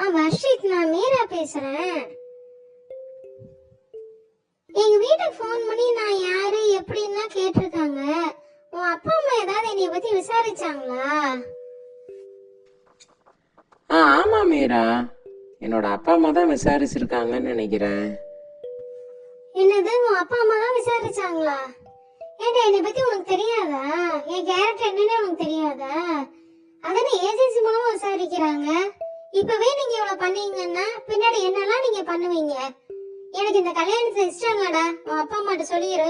ஆ வர்ஷித் நான் மீரா பேசுறேன். எங்க வீட்டுக்கு ஃபோன் பண்ணி நான் யாரு எப்படின்னா கேட்டிருக்காங்க. உன் அப்பா அம்மா ஏதாவது என்னைய பத்தி விசாரிச்சாங்களா? ஆ ஆமாம் மீரா. என்னோட அப்பா அம்மா தான் விசாரிச்சிருக்காங்கன்னு நினைக்கிறேன். என்னது உன் அப்பா அம்மா தான் விசாரிச்சாங்களா? ஏன்டா என்னை பத்தி உனக்கு தெரியாதா? என் கேரக்டர் என்னன்னு உனக்கு தெரியாதா? அதனை ஏஜென்சி மூலமா விசாரிக்கிறாங்க. இப்பவே நீங்க இவ்வளவு பண்ணீங்கன்னா பின்னாடி என்னெல்லாம் நீங்க பண்ணுவீங்க? எனக்கு இந்த கல்யாணத்தை இஷ்டம் இல்லடா. உன் அப்பா அம்மாட்ட சொல்லிடு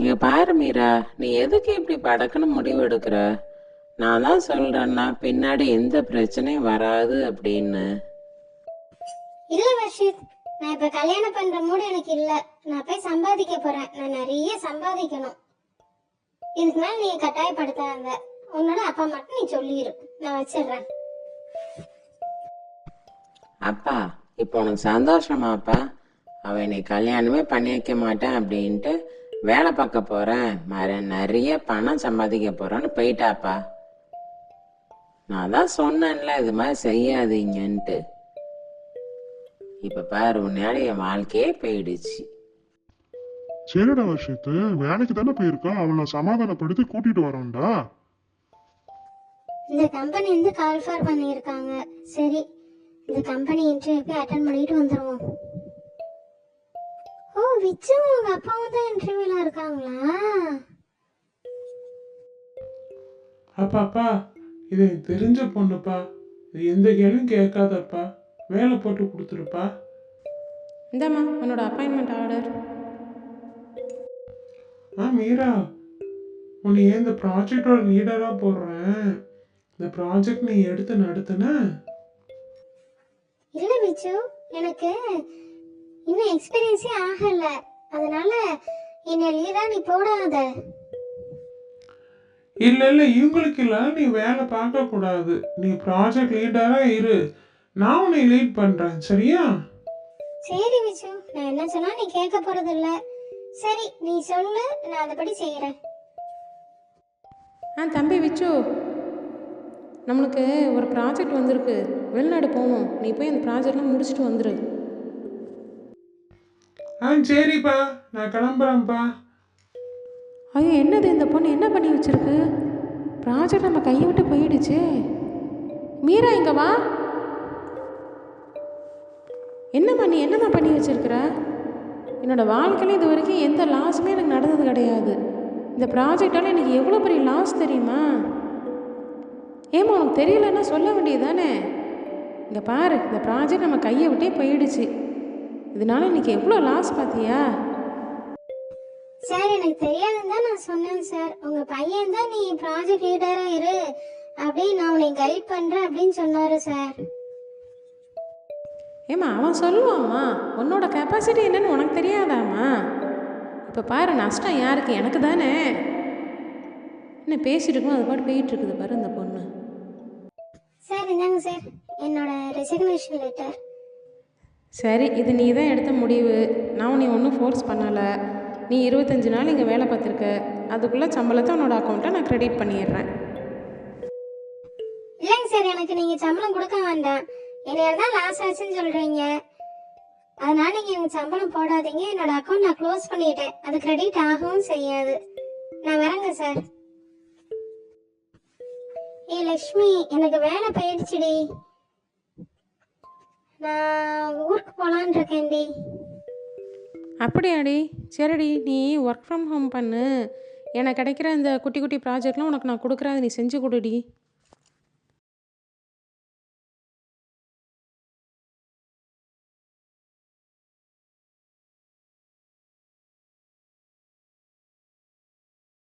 இங்க பாரு மீரா நீ எதுக்கு இப்படி படக்குன்னு முடிவு எடுக்கிற? நான் தான் சொல்றேன்னா பின்னாடி எந்த பிரச்சனையும் வராது அப்படின்னு. இல்ல வர்ஷித் நான் இப்ப கல்யாணம் பண்ற மூடு எனக்கு இல்ல. நான் போய் சம்பாதிக்க போறேன். நான் நிறைய சம்பாதிக்கணும். இதுக்கு மேல நீ கட்டாயப்படுத்தாத. உன்னோட அப்பா மட்டும் நீ சொல்லிடு நான் வச்சிடுறேன். அப்பா இப்போ உனக்கு சந்தோஷமாப்பா அவன் என்னை கல்யாணமே பண்ணி வைக்க மாட்டேன் அப்படின்ட்டு வேலை பார்க்க போறேன் மற நிறைய பணம் சம்பாதிக்க போறேன்னு போயிட்டாப்பா. நான் தான் சொன்னேன்ல இது மாதிரி செய்யாதீங்கன்ட்டு. இப்ப பாரு உன்னையால என் வாழ்க்கையே போயிடுச்சு. சரிடா வருஷத்து வேலைக்கு தானே போயிருக்கான் அவனை சமாதானப்படுத்தி கூட்டிட்டு வரோம்டா. இந்த கம்பெனி வந்து கால் ஃபார் பண்ணியிருக்காங்க. சரி இந்த கம்பெனி இன்டர்வியூ போய் அட்டன் பண்ணிட்டு வந்துருவோம். ஓ விச்சு உங்க அப்பாவும் தான் இன்டர்வியூல இருக்காங்களா? அப்பா அப்பா இது தெரிஞ்ச பொண்ணுப்பா. இது எந்த கேள்வியும் கேட்காதப்பா. வேலை போட்டு கொடுத்துருப்பா. இந்தாம்மா உன்னோட அப்பாயின்மெண்ட் ஆர்டர் ஆ மீரா உன்னை ஏன் இந்த ப்ராஜெக்டோட லீடராக போடுறேன்? இந்த ப்ராஜெக்ட் நீ எடுத்து நடத்துன? இல்ல விச்சு எனக்கு இன்னும் எக்ஸ்பீரியன்ஸே ஆகல. அதனால என்ன லீடா நீ போடாத. இல்லை இல்லை இவங்களுக்கு இல்லை. நீ வேலை பார்க்கக்கூடாது நீ ப்ராஜெக்ட் லீடராக இரு. நான் உன்னை லீட் பண்ணுறேன் சரியா? சரி விச்சு நான் என்ன சொன்னா நீ கேட்க போறது இல்ல. சரி நீ சொல்லு நான் அதுபடி செய்யறேன் ஆ தம்பி விச்சு நம்மளுக்கு ஒரு ப்ராஜெக்ட் வந்திருக்கு. வெளிநாடு போகணும். நீ போய் அந்த ப்ராஜெக்ட்லாம் முடிச்சுட்டு வந்துடு ஆ சரிப்பா. நான் கிளம்புறேன்ப்பா. ஐயோ என்னது இந்த பொண்ணு? என்ன பண்ணி வச்சிருக்கு? ப்ராஜெக்ட் நம்ம கையை விட்டு போயிடுச்சு. மீரா இங்க வா. என்னம்மா நீ என்னம்மா பண்ணி வச்சிருக்கிற? என்னோட வாழ்க்கையில இது வரைக்கும் எந்த லாஸுமே எனக்கு நடந்தது கிடையாது. இந்த ப்ராஜெக்டால எனக்கு எவ்வளோ பெரிய லாஸ் தெரியுமா? ஏம்மா உனக்கு தெரியலன்னா சொல்ல வேண்டியதானே இங்கே பாரு இந்த ப்ராஜெக்ட் நம்ம கையை விட்டே போயிடுச்சு. இதனால இன்னைக்கு எவ்வளோ லாஸ் பார்த்தியா சார் எனக்கு தெரியாதுன்னு தான் நான் சொன்னேன் சார் உங்க பையன் தான் நீ ப்ராஜெக்ட் லீடரா இரு. அப்படியே நான் உன்னை கைட் பண்றேன் அப்படின்னு சொன்னாரு சார் ஏம்மா அவன் சொல்லுவாம்மா உன்னோட கெப்பாசிட்டி என்னன்னு உனக்கு தெரியாதாம்மா? இப்போ பாரு நஷ்டம் யாருக்கு? எனக்கு தானே. என்ன பேசிட்டு இருக்கோம் அது பாட்டு போயிட்டு இருக்குது பாரு இந்த பொண்ணு. சார் இந்தாங்க சார்? என்னோட ரெசிக்னேஷன் லெட்டர் சரி இது நீ தான் எடுத்த முடிவு. நான் உன்னை ஒன்றும் ஃபோர்ஸ் பண்ணலை. நீ இருபத்தஞ்சு நாள் இங்கே வேலை பார்த்துருக்க. அதுக்குள்ளே சம்பளத்தை உன்னோட அக்கௌண்ட்டை நான் கிரெடிட் பண்ணிடுறேன். இல்லைங்க சார் எனக்கு நீங்க சம்பளம் கொடுக்க வேண்டாம். என்னைய தான் லாஸ் ஆச்சுன்னு சொல்றீங்க. அதனால நீங்க எனக்கு சம்பளம் போடாதீங்க. என்னோட அக்கௌண்ட் நான் க்ளோஸ் பண்ணிட்டேன். அது கிரெடிட் ஆகவும் செய்யாது. நான் வரேங்க சார். ஏ லக்ஷ்மி எனக்கு வேலை போயிடுச்சுடி. நான் ஊருக்கு போகலான் இருக்கேன்டி அப்படியாடி? சரிடி நீ ஒர்க் ஃப்ரம் ஹோம் பண்ணு. எனக்கு கிடைக்கிற இந்த குட்டி குட்டி ப்ராஜெக்ட்லாம் உனக்கு நான் கொடுக்குறேன். அதை நீ செஞ்சு கொடுடி.